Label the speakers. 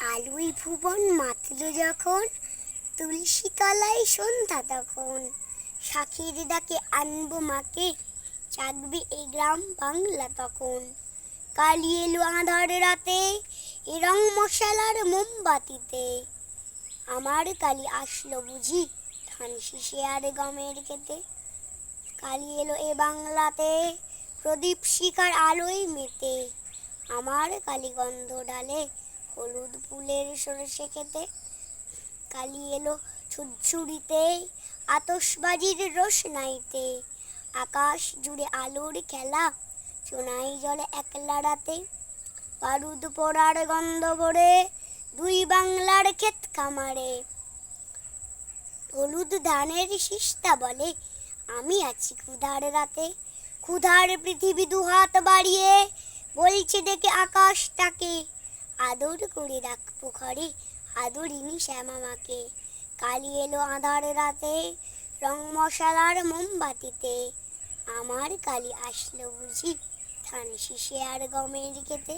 Speaker 1: আলুই ভুবন মাতল যখন, তুলসী তলায় সন্ধ্যা তখন। সাখির ডাকে আনব মাকে চাকবে এই গ্রাম বাংলা তখন। কালি এলো আঁধার রাতে, এ রং মশালার মোমবাতিতে। আমার কালি আসলো বুঝি, ধান শিশে আর গমের খেতে কালি এলো এ বাংলাতে, প্রদীপ শিকার আলোয় মেতে। আমার কালীগন্ধ ডালে হলুদ ফুলের সরষে খেতে। কালি এলো ছুরছুরিতে আতসবাজির রোশনাইতে আকাশ জুড়ে আলোর খেলা চোনাই জলে একলা রাতে। বারুদ পোড়ার গন্ধ ভরে দুই বাংলার ক্ষেত খামারে। হলুদ ধানের শিষ্টা বলে, আমি আছি ক্ষুধার রাতে। ক্ষুধার পৃথিবী দুহাত বাড়িয়ে বলছে ডেকে আকাশটাকে। আদর করে রাখব ঘরে আদরিনি শ্যামামাকে কালি এলো আধার রাতে রং মশালার মোমবাতিতে। আমার কালি আসলো বুঝি। ধান শিশে আর গমের খেতে